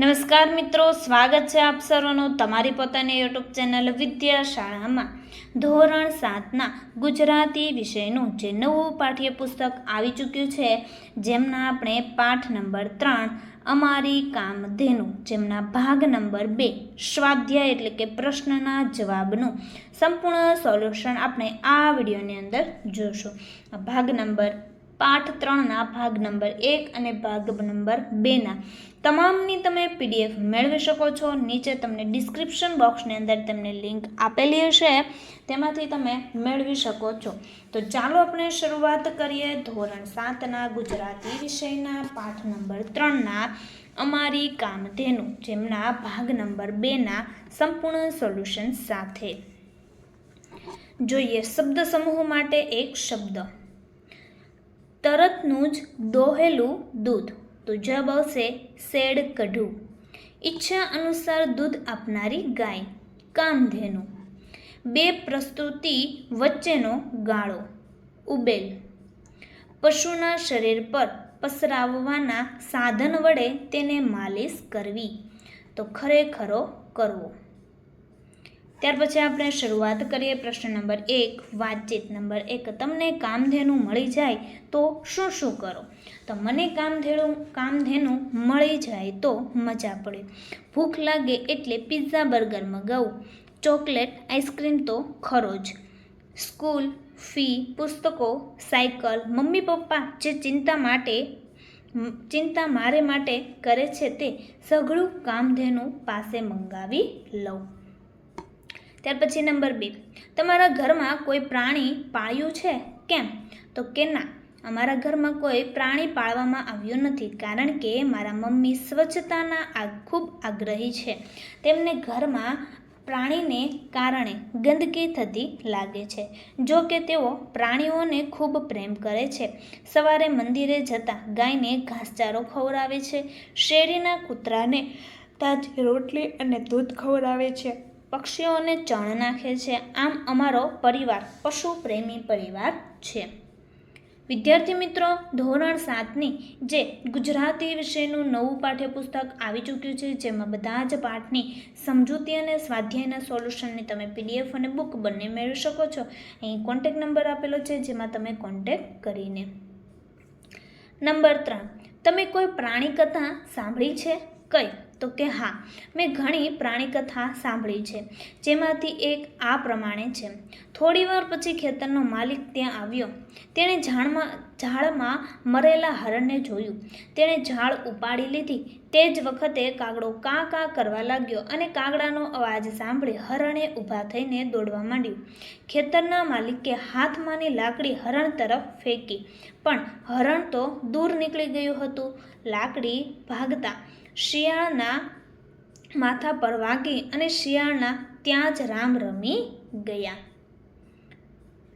નમસ્કાર મિત્રો, સ્વાગત છે આપ સર્વનું તમારી પોતાની યુટ્યુબ ચેનલ વિદ્યા શાળામાં. ધોરણ સાતના ગુજરાતી વિષયનું જે નવું પાઠ્યપુસ્તક આવી ચૂક્યું છે, જેમના આપણે પાઠ નંબર ત્રણ, અમારી કામધેનુ, જેમના ભાગ નંબર બે, સ્વાધ્યાય એટલે કે પ્રશ્નના જવાબનું સંપૂર્ણ સોલ્યુશન આપણે આ વિડીયોની અંદર જોશું. ભાગ નંબર, પાઠ ત્રણના ભાગ નંબર એક અને ભાગ નંબર બેના. તમામની તમે પીડીએફ મેળવી શકો છો. નીચે તમને ડિસ્ક્રિપ્શન બોક્સની અંદર તમને લિંક આપેલી હશે. તેમાંથી તમે મેળવી શકો છો. તો ચાલો આપણે શરૂઆત કરીએ ધોરણ સાતના ગુજરાતી વિષયના પાઠ નંબર ત્રણના અમારી કામધેનુ, જેમના ભાગ નંબર બેના સંપૂર્ણ સોલ્યુશન સાથે. જોઈએ શબ્દ સમૂહ માટે એક શબ્દ. તરતનું જ દોહેલું દૂધ. તો જવાબ આવશે શેડ કઢું. ઈચ્છા અનુસાર દૂધ આપનારી ગાય, કામધેનુ. બે પ્રસ્તુતિ વચ્ચેનો ગાળો, ઉબેલ. પશુના શરીર પર પસરાવવાના સાધન વડે તેને માલિશ કરવી. તો ખરેખરો કરવો. ત્યાર પછી આપણે શરૂઆત કરીએ પ્રશ્ન નંબર એક, વાતચીત નંબર એક. તમને કામધેનુ મળી જાય તો શું શું કરો? તો મને કામધેનુ કામધેનુ મળી જાય તો મજા પડે. ભૂખ લાગે એટલે પિઝા બર્ગર મગાવું. ચોકલેટ, આઈસ્ક્રીમ તો ખરો જ. સ્કૂલ ફી, પુસ્તકો, સાયકલ, મમ્મી પપ્પા જે ચિંતા માટે, ચિંતા મારે માટે કરે છે તે સઘળું કામધેનુ પાસે મંગાવી લઉં. ત્યાર પછી નંબર બી. તમારા ઘરમાં કોઈ પ્રાણી પાળ્યું છે? કેમ? તો કે ના, અમારા ઘરમાં કોઈ પ્રાણી પાળવામાં આવ્યું નથી કારણ કે મારા મમ્મી સ્વચ્છતાના આ ખૂબ આગ્રહી છે. તેમને ઘરમાં પ્રાણીને કારણે ગંદકી થતી લાગે છે. જો કે તેઓ પ્રાણીઓને ખૂબ પ્રેમ કરે છે. સવારે મંદિરે જતાં ગાયને ઘાસચારો ખવડાવે છે. શેરીના કૂતરાને તાજી રોટલી અને દૂધ ખવડાવે છે. પક્ષીઓને ચણ નાખે છે. આમ અમારો પરિવાર પશુ પ્રેમી પરિવાર છે. વિદ્યાર્થી મિત્રો, ધોરણ સાતની જે ગુજરાતી વિષયનું નવું પાઠ્યપુસ્તક આવી ચૂક્યું છે, જેમાં બધા જ પાઠની સમજૂતી અને સ્વાધ્યાયના સોલ્યુશનની તમે પીડીએફ અને બુક બંને મેળવી શકો છો. અહીં કોન્ટેક નંબર આપેલો છે, જેમાં તમે કોન્ટેક કરીને. નંબર ત્રણ. તમે કોઈ પ્રાણી કથા સાંભળી છે? કઈ? તો કે હા, મેં ઘણી પ્રાણી કથા સાંભળી છે, જેમાંથી એક આ પ્રમાણે છે. થોડીવાર પછી ખેતરનો માલિક ત્યાં આવ્યો. તેણે ઝાડમાં ઝાડમાં મરેલા હરણને જોયું. તેણે ઝાડ ઉપાડી લીધી. તે જ વખતે કાગડો કાં કાં કરવા લાગ્યો અને કાગડાનો અવાજ સાંભળી હરણે ઊભા થઈને દોડવા માંડ્યું. ખેતરના માલિકે હાથમાંની લાકડી હરણ તરફ ફેંકી. પણ હરણ તો દૂર નીકળી ગયું હતું. લાકડી ભાગતા શિયાળના માથા પર વાગી અને શિયાળના ત્યાં જ રામ રમી ગયા.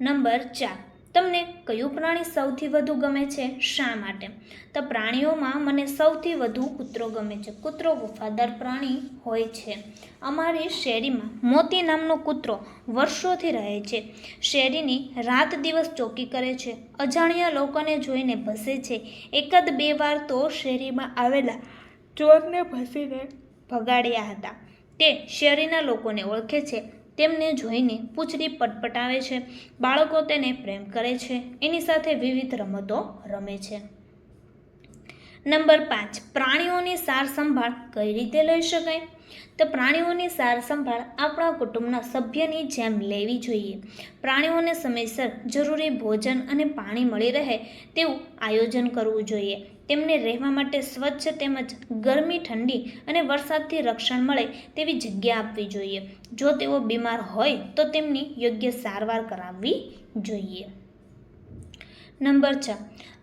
નંબર ચાર. તમને કયું પ્રાણી સૌથી વધુ ગમે છે? શા માટે? તો પ્રાણીઓમાં મને સૌથી વધુ કૂતરો ગમે છે. કૂતરો વફાદાર પ્રાણી હોય છે. અમારી શેરીમાં મોતી નામનો કૂતરો વર્ષોથી રહે છે. શેરીની રાત દિવસ ચોકી કરે છે. અજાણ્યા લોકોને જોઈને ભસે છે. એકાદ બે વાર તો શેરીમાં આવેલા ચોરને ભસીને ભગાડ્યા હતા. તે શેરીના લોકોને ઓળખે છે. તેમને જોઈને પૂંછડી પટપટાવે છે. બાળકો તેને પ્રેમ કરે છે. એની સાથે વિવિધ રમતો રમે છે. નંબર પાંચ. પ્રાણીઓની સાર સંભાળ કઈ રીતે લઈ શકાય? તો પ્રાણીઓની સાર સંભાળ આપણા કુટુંબના સભ્યની જેમ લેવી જોઈએ. પ્રાણીઓને સમયસર જરૂરી ભોજન અને પાણી મળી રહે તેવું આયોજન કરવું જોઈએ. તેમને રહેવા માટે સ્વચ્છ તેમજ ગરમી ઠંડી અને વરસાદથી રક્ષણ મળે તેવી જગ્યા આપવી જોઈએ. જો તેઓ બીમાર હોય તો તેમની યોગ્ય સારવાર કરાવવી જોઈએ. નંબર છ.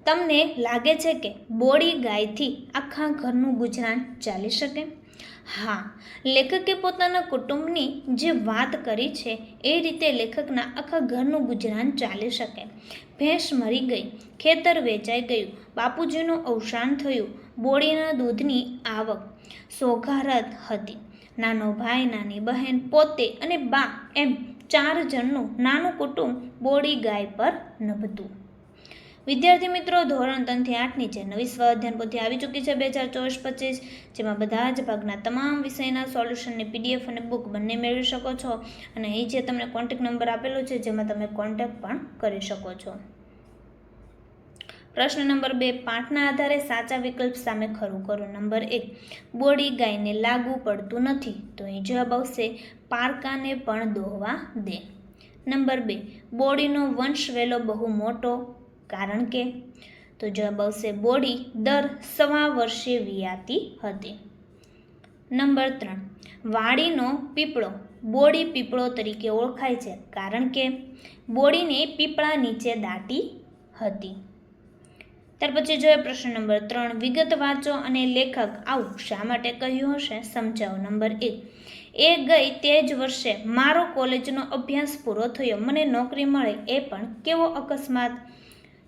તમને લાગે છે કે બોડી ગાયથી આખા ઘરનું ગુજરાન ચાલી શકે? હા, લેખકે પોતાના કુટુંબની જે વાત કરી છે, એ રીતે લેખકના આખા ઘરનું ગુજરાન ચાલી શકે. ભેંસ મરી ગઈ, ખેતર વેચાઈ ગયું, બાપુજીનું અવસાન થયું બોડીના દૂધની આવક સોઘારત હતી. નાનો ભાઈ, નાની બહેન, પોતે અને બા એમ ચાર જણનું નાનું કુટુંબ બોડી ગાય પર નભતું. વિદ્યાર્થી મિત્રો, ધોરણ ત્રણથી આઠની જે નવી સ્વાધ્યાયન પોથી આવી ચૂકી છે બે હજાર ચોવીસ પચીસ, જેમાં બધા જ ભાગના તમામ વિષયના સોલ્યુશનની પીડીએફ અને બુક બંને મેળવી શકો છો. અને અહીં જે તમને કોન્ટેક્ટ નંબર આપેલો છે, જેમાં તમે કોન્ટેક્ટ પણ કરી શકો છો. પ્રશ્ન નંબર બે, પાઠના આધારે સાચા વિકલ્પ સામે ખરું કરો નંબર એક, બોડી ગાયને લાગુ પડતું નથી, તો અહીં જવાબ આવશે, પારકાને પણ દોહવા દે. નંબર બે, બોડીનો વંશ વેલો બહુ મોટો કારણ કે તો જવાબ બોડી દર સવા વર્ષે વિયાતી હતી. નંબર ત્રણ. વાડીનો પીપળો બોડી પીપળો તરીકે ઓળખાય છે કારણ કે બોડીને પીપળા નીચે દાટી હતી. ત્યાર પછી જોઈએ પ્રશ્ન નંબર ત્રણ. વિગત વાંચો અને લેખક આવું શા માટે કહ્યું હશે? સમજાવો. નંબર એક. એ ગઈ તે જ વર્ષે મારો કોલેજનો અભ્યાસ પૂરો થયો. મને નોકરી મળે. એ પણ કેવો અકસ્માત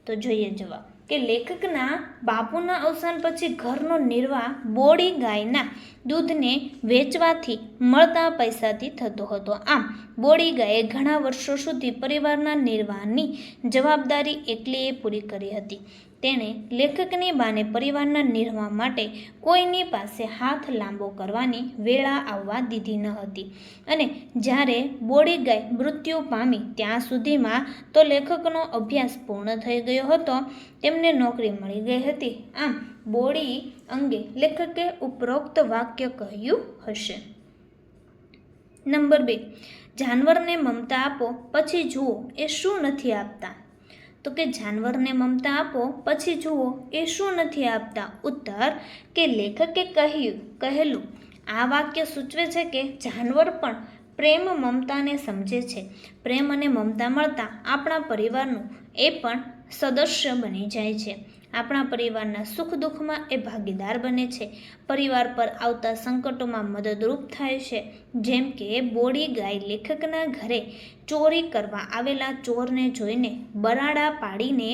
તો જોઈએ જવાબ. કે લેખકના બાપુના અવસાન પછી ઘરનો નિર્વાહ બોડી ગાયના દૂધને વેચવાથી મળતા પૈસાથી થતો હતો. આમ, બોડી ગાયે ઘણા વર્ષો સુધી પરિવારના નિર્વાહની જવાબદારી એકલીએ પૂરી કરી હતી. તેણે લેખકની બાને પરિવારના નિર્વાહ માટે કોઈની પાસે હાથ લાંબો કરવાની વેળા આવવા દીધી ન હતી. અને જ્યારે બોડી ગાય મૃત્યુ પામી ત્યાં સુધીમાં તો લેખકનો અભ્યાસ પૂર્ણ થઈ ગયો હતો. તેમને નોકરી મળી ગઈ હતી. આમ બોડી અંગે લેખકે ઉપરોક્ત વાક્ય કહ્યું હશે. નંબર બે. જાનવરને મમતા આપો, પછી જુઓ એ શું નથી આપતા. તો કે જાનવરને મમતા આપો, પછી જુઓ એ શું નથી આપતા. ઉત્તર, કે લેખકે કહ્યું, કહેલું, આ વાક્ય સૂચવે છે કે જાનવર પણ પ્રેમ મમતાને સમજે છે. પ્રેમ અને મમતા મળતા આપણા પરિવારનું એ પણ સદસ્ય બની જાય છે. આપણા પરિવારના સુખ દુઃખમાં એ ભાગીદાર બને છે. પરિવાર પર આવતા સંકટોમાં મદદરૂપ થાય છે. જેમ કે બોડી ગાય લેખકના ઘરે ચોરી કરવા આવેલા ચોરને જોઈને બરાડા પાડીને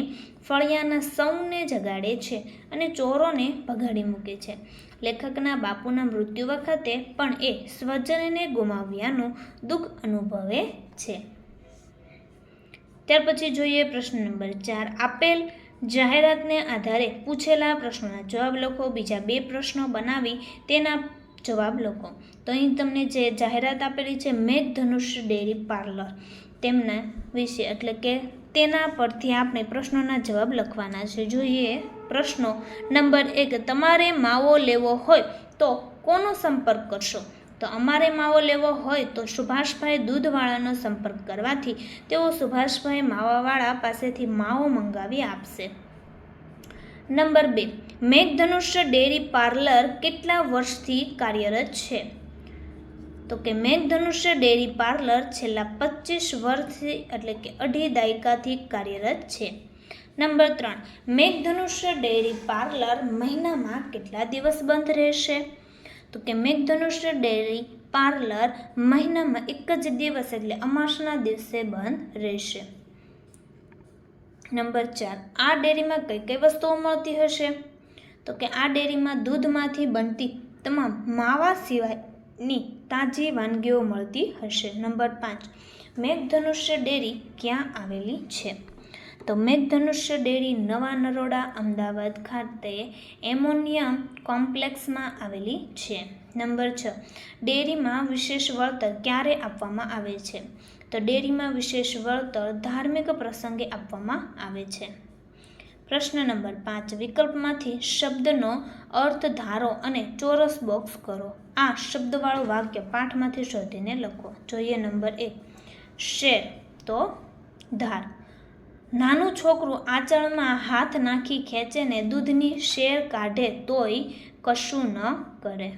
ફળિયાના સૌને જગાડે છે અને ચોરોને ભગાડી મૂકે છે. લેખકના બાપુના મૃત્યુ વખતે પણ એ સ્વજનને ગુમાવ્યાનું દુઃખ અનુભવે છે. ત્યાર પછી જોઈએ પ્રશ્ન નંબર ચાર, આપેલ જાહેરાતને આધારે પૂછેલા પ્રશ્નોના જવાબ લખો, બીજા બે પ્રશ્નો બનાવી તેના જવાબ લખો. તો અહીં તમને જે જાહેરાત આપેલી છે, મેઘ ધનુષ ડેરી પાર્લર, તેમના વિશે, એટલે કે તેના પરથી આપણે પ્રશ્નોના જવાબ લખવાના છે. જોઈએ પ્રશ્નો નંબર એક, તમારે માવો લેવો હોય તો કોનો સંપર્ક કરશો? તો અમારે માવો લેવો હોય તો સુભાષભાઈ દૂધવાળાનો સંપર્ક કરવાથી તેઓ સુભાષભાઈ માવાવાળા પાસેથી માવો મંગાવી આપશે. નંબર બે, મેઘધનુષ્ય ડેરી પાર્લર કેટલા વર્ષથી કાર્યરત છે? તો કે મેઘધનુષ્ય ડેરી પાર્લર છેલ્લા પચીસ વર્ષથી એટલે કે અઢી દાયકાથી કાર્યરત છે. નંબર ત્રણ, મેઘધનુષ્ય ડેરી પાર્લર મહિનામાં કેટલા દિવસ બંધ રહેશે? તો કે મેઘધનુષ્ય ડેરી પાર્લર મહિનામાં એક જ દિવસ એટલે અમાસના દિવસે બંધ રહેશે. નંબર ચાર, આ ડેરીમાં કઈ કઈ વસ્તુઓ મળતી હશે? તો કે આ ડેરીમાં દૂધમાંથી બનતી તમામ માવા સિવાયની તાજી વાનગીઓ મળતી હશે. નંબર પાંચ મેઘધનુષ્ય ડેરી ક્યાં આવેલી છે? તો મેઘધનુષ્ય ડેરી નવા નરોડા અમદાવાદ ખાતે એમોનિયમ કોમ્પ્લેક્સમાં આવેલી છે. નંબર છ. ડેરીમાં વિશેષ વળતર ક્યારે આપવામાં આવે છે? તો ડેરીમાં વિશેષ વળતર ધાર્મિક પ્રસંગે આપવામાં આવે છે. પ્રશ્ન નંબર પાંચ. વિકલ્પમાંથી શબ્દનો અર્થ ધારો અને ચોરસ બોક્સ કરો. આ શબ્દવાળું વાક્ય પાઠમાંથી શોધીને લખો. જોઈએ નંબર એક. શેર. તો ધાર. નાનું છોકરું આંચળમાં હાથ નાખી ખેંચે ને દૂધની શેર કાઢે તોય કશું ન કરે.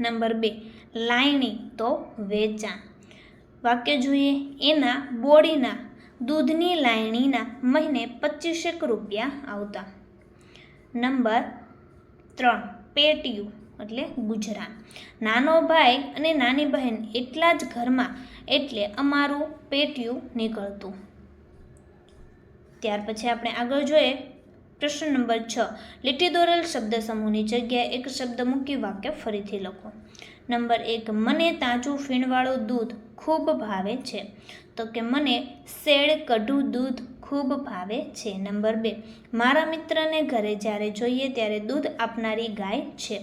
નંબર બે, લાયણી તો વેચાણ. વાક્ય જોઈએ, એના બોડીના, દૂધની લાયણીના મહિને પચીસેક રૂપિયા આવતા. નંબર ત્રણ, પેટીયું, એટલે ગુજરાન. નાનો ભાઈ અને નાની બહેન એટલા જ ઘરમાં, એટલે અમારું પેટીયું નીકળતું. ત્યાર પછી આપણે આગળ જોઈએ પ્રશ્ન નંબર છ. લીટી દોરેલ શબ્દ સમૂહની જગ્યાએ એક શબ્દ મૂકી વાક્ય ફરીથી લખો. નંબર એક, મને તાજું ફીણવાળું દૂધ ખૂબ ભાવે છે. તો કે, મને શેડ કઢું દૂધ ખૂબ ભાવે છે. નંબર બે, મારા મિત્રને ઘરે જ્યારે જોઈએ ત્યારે દૂધ આપનારી ગાય છે.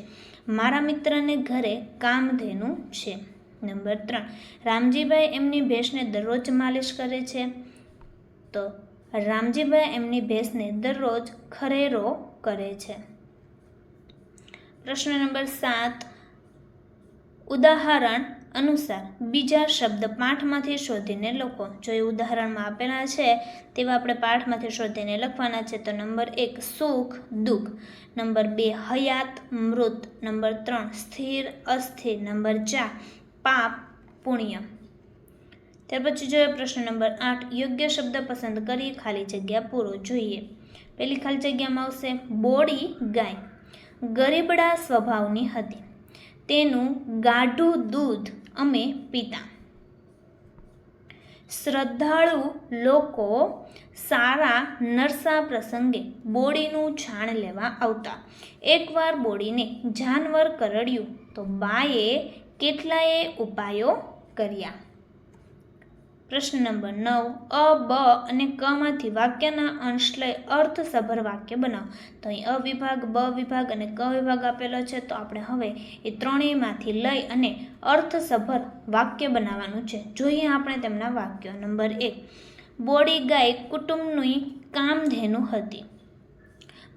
મારા મિત્રને ઘરે કામધેનું છે. નંબર ત્રણ, રામજીભાઈ એમની ભેંસને દરરોજ માલિશ કરે છે. તો રામજીભાઈ એમની ભેંસને દરરોજ ખરેરો કરે છે. પ્રશ્ન નંબર સાત. ઉદાહરણ અનુસાર બીજા શબ્દ પાઠમાંથી શોધીને લખો. જો એ ઉદાહરણમાં આપેલા છે, તેવા આપણે પાઠમાંથી શોધીને લખવાના છે, તો નંબર એક, સુખ, દુઃખ. નંબર બે, હયાત, મૃત. નંબર ત્રણ, સ્થિર, અસ્થિર. નંબર ચાર, પાપ, પુણ્ય. ત્યાર પછી જોઈએ પ્રશ્ન નંબર આઠ. યોગ્ય શબ્દ પસંદ કરી ખાલી જગ્યા પૂરો જોઈએ. પહેલી ખાલી જગ્યામાં આવશે બોડી ગાય. ગરીબડા સ્વભાવની હતી. તેનું ગાઢું દૂધ અમે પીતા. શ્રદ્ધાળુ લોકો સારા નરસા પ્રસંગે બોડીનું છાણ લેવા આવતા. એકવાર બોડીને જાનવર કરડ્યું તો બાએ કેટલાય ઉપાયો કર્યા? પ્રશ્ન નંબર નવ, અ, બ અને ક માંથી વાક્યના અંશ લઈ અર્થસભર વાક્ય બનાવો. તો અહીં અ વિભાગ, બ વિભાગ અને ક વિભાગ આપેલો છે. તો આપણે હવે એ ત્રણેયમાંથી લઈ અને અર્થસભર વાક્ય બનાવવાનું છે. જોઈએ આપણે તેમના વાક્યો. નંબર એક, બોડી ગાય કુટુંબની કામધેનુ હતી.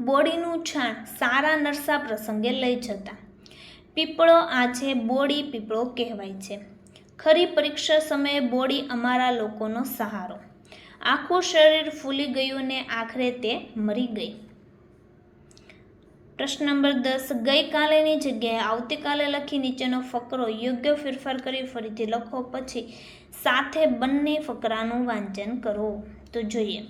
બોડીનું છાણ સારા નરસા પ્રસંગે લઈ જતા. પીપળો આજે બોડી પીપળો કહેવાય છે. ખરી પરીક્ષા સમયે બોડી અમારા લોકોનો સહારો. આખું શરીર ફૂલી ગયું ને આખરે તે મરી ગઈ. પ્રશ્ન નંબર દસ, ગઈકાલેની જગ્યાએ આવતીકાલે લખી નીચેનો ફકરો યોગ્ય ફેરફાર કરી ફરીથી લખો, પછી સાથે બંને ફકરાનું વાંચન કરો. તો જોઈએ,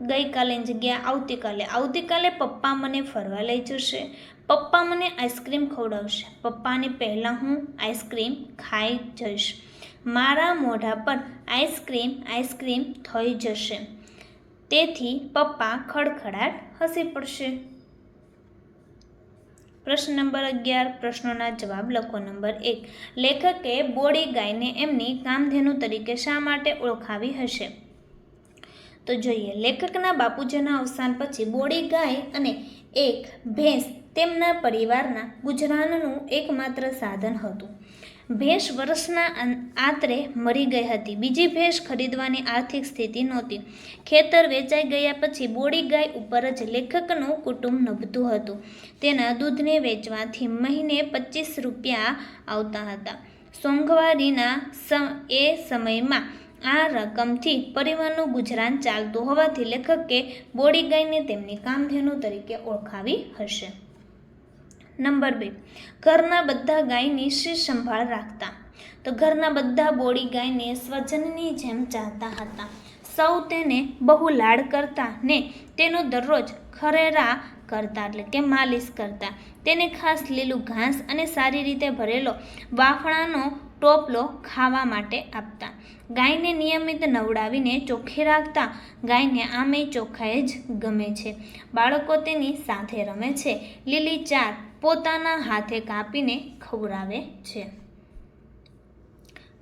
ગઈકાલેની જગ્યાએ આવતીકાલે આવતીકાલે પપ્પા મને ફરવા લઈ જશે. પપ્પા મને આઈસ્ક્રીમ ખવડાવશે. પપ્પાને પહેલાં હું આઈસ્ક્રીમ ખાઈ જઈશ. મારા મોઢા પર આઈસ્ક્રીમ આઈસ્ક્રીમ થઈ જશે. તેથી પપ્પા ખડખડાટ હસી પડશે. પ્રશ્ન નંબર અગિયાર, પ્રશ્નોના જવાબ લખો. નંબર એક, લેખકે બોડી ગાયને એમની કામધેનુ તરીકે શા માટે ઓળખાવી હશે? તો જોઈએ, લેખકના બાપુજીના અવસાન પછી બોડી ગાય અને એક ભેંસ તેમના પરિવારના ગુજરાનનું એકમાત્ર સાધન હતું. ભેંસ વર્ષના આતરે મરી ગઈ હતી. બીજી ભેંસ ખરીદવાની આર્થિક સ્થિતિ નહોતી. ખેતર વેચાઈ ગયા પછી બોડી ગાય ઉપર જ લેખકનું કુટુંબ નભતું હતું. તેના દૂધને વેચવાથી મહિને પચીસ રૂપિયા આવતા હતા. સોંઘવારીના એ સમયમાં આ રકમથી પરિવારનું ગુજરાન ચાલતું હોવાથી લેખકે બોડી ગાયને તેમની કામધેનુ તરીકે ઓળખાવી હશે. નંબર બે. ઘરના બધા ગાયની શી સંભાળ રાખતા. તો ઘરના બધા બોડી ગાયને સ્વજનની જેમ ચાહતા હતા. સૌ તેને બહુ લાડ કરતા ને તેનો દરરોજ ખરેરા કરતા એટલે કે માલિશ કરતા. તેને ખાસ લીલું ઘાસ અને સારી રીતે ભરેલો વાફણાનો ટોપલો ખાવા માટે આપતા. ગાયને નિયમિત નવડાવીને ચોખ્ખી રાખતા ગાયને આમે ચોખ્ખાએ જ ગમે છે. બાળકો તેની સાથે રમે છે. લીલી ચાર પોતાના હાથે કાપીને ખવડાવે છે.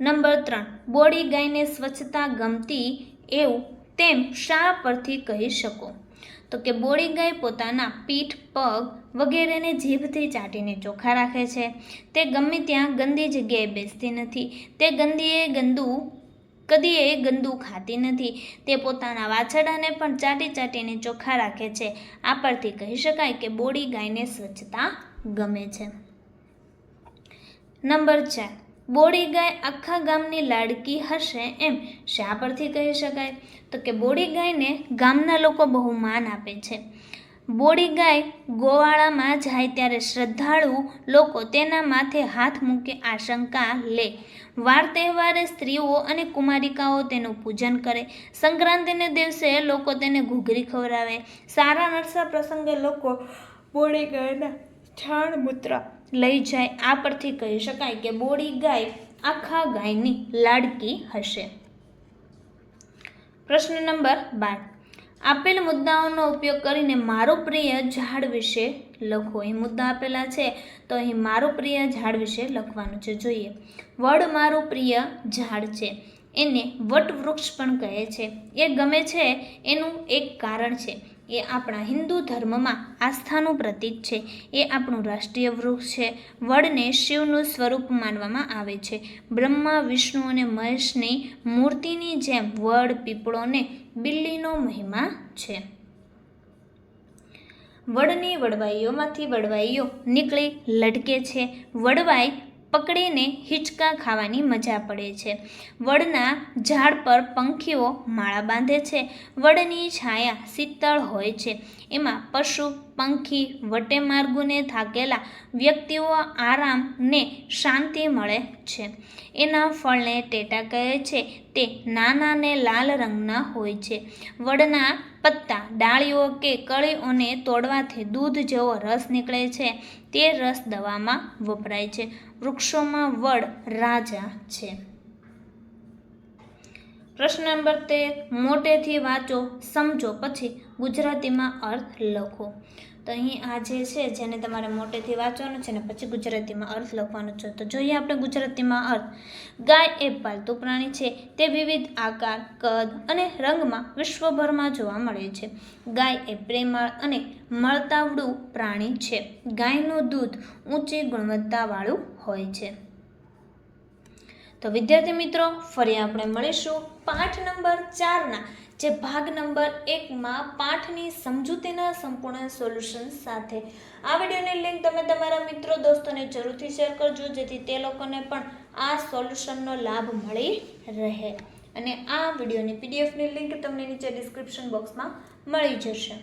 નંબર ત્રણ. બોડી ગાયને સ્વચ્છતા ગમતી એવું તેમ શા પરથી કહી શકો? તો કે બોડી ગાય પોતાના પીઠ, પગ વગેરેને જીભથી ચાટીને ચોખ્ખા રાખે છે. તે ગમે ત્યાં ગંદી જગ્યાએ બેસતી નથી. તે ગંદીએ ગંદુ કદીએ ગંદુ ખાતી નથી. તે પોતાના વાછરડાને પણ ચાટી ચાટીને ચોખ્ખા રાખે છે. આ પરથી કહી શકાય કે બોડી ગાયને સ્વચ્છતા ગમે છે. નંબર ચાર. બોડી ગાય આખા ગામની લાડકી હશે એમ શા પરથી કહી શકાય? તો કે બોડી ગાયને ગામના લોકો બહુ માન આપે છે. બોડી ગાય ગોવાળામાં જાય ત્યારે શ્રદ્ધાળુ લોકો તેના માથે હાથ મૂકે આશંકા લે. વાર તહેવારે સ્ત્રીઓ અને કુમારિકાઓ તેનું પૂજન કરે. સંક્રાંતિને દિવસે લોકો તેને ઘૂઘરી ખવડાવે. સારા નરસા પ્રસંગે લોકો બોળી ગાયના છાણ, મૂત્ર લઈ જાય. આ પરથી કહી શકાય કે બોળી ગાય આખા ગાયની લાડકી હશે. પ્રશ્ન નંબર બાર. આપેલ મુદ્દાઓનો ઉપયોગ કરીને મારું પ્રિય ઝાડ વિશે લખો. અહીં મુદ્દા આપેલા છે, તો અહીં મારું પ્રિય ઝાડ વિશે લખવાનું છે. જોઈએ. વડ મારું પ્રિય ઝાડ છે. એને વટવૃક્ષ પણ કહે છે. એ ગમે છે, એનું એક કારણ છે. એ આપણા હિન્દુ ધર્મમાં આસ્થાનું પ્રતીક છે. એ આપણું રાષ્ટ્રીય વૃક્ષ છે. વડને શિવનું સ્વરૂપ માનવામાં આવે છે. બ્રહ્મા, વિષ્ણુ અને મહેશની મૂર્તિની જેમ વડ પીપળોને બિલ્લીનો મહિમા છે. વડની વડવાઈઓમાંથી વડવાઈઓ નીકળી, લટકે છે. વડવાઈ પકડીને હિંચકા ખાવાની મજા પડે છે. વડના ઝાડ પર પંખીઓ માળા બાંધે છે. વડની છાયા શીતળ હોય છે. એમાં પશુ પંખી વટેમાર્ગોને થાકેલા વ્યક્તિઓ આરામને શાંતિ મળે છે. એના ફળને ટેટા કહે છે, તે નાના ને લાલ રંગના હોય છે. વડના પત્તા, ડાળીઓ કે કળીઓને તોડવાથી દૂધ જેવો રસ નીકળે છે. તે રસ દવામાં વપરાય છે. વૃક્ષોમાં વડ રાજા છે. પ્રશ્ન નંબર તેર, મોટેથી વાંચો, સમજો, પછી ગુજરાતીમાં અર્થ લખો. તો અહીં આ જે છે, જેને તમારે મોટેથી વાંચવાનું છે ને પછી ગુજરાતીમાં અર્થ લખવાનો છે, તો જોઈએ આપણે ગુજરાતીમાં અર્થ. ગાય એ પાલતુ પ્રાણી છે, તે વિવિધ આકાર, કદ અને રંગમાં વિશ્વભરમાં જોવા મળે છે. ગાય એ પ્રેમાળ અને મળતાવડું પ્રાણી છે. ગાયનું દૂધ ઊંચી ગુણવત્તાવાળું હોય છે. તો વિદ્યાર્થી મિત્રો, ફરી આપણે મળીશું. પાઠ નંબર ચારના જે ભાગ નંબર એકમાં પાઠની સમજૂતીના સંપૂર્ણ સોલ્યુશન સાથે. આ વિડીયોની લિંક તમે તમારા મિત્રો, દોસ્તોને જરૂરથી શેર કરજો, જેથી તે લોકોને પણ આ સોલ્યુશનનો લાભ મળી રહે. અને આ વિડીયોની પીડીએફની લિંક તમને નીચે ડિસ્ક્રિપ્શન બોક્સમાં મળી જશે.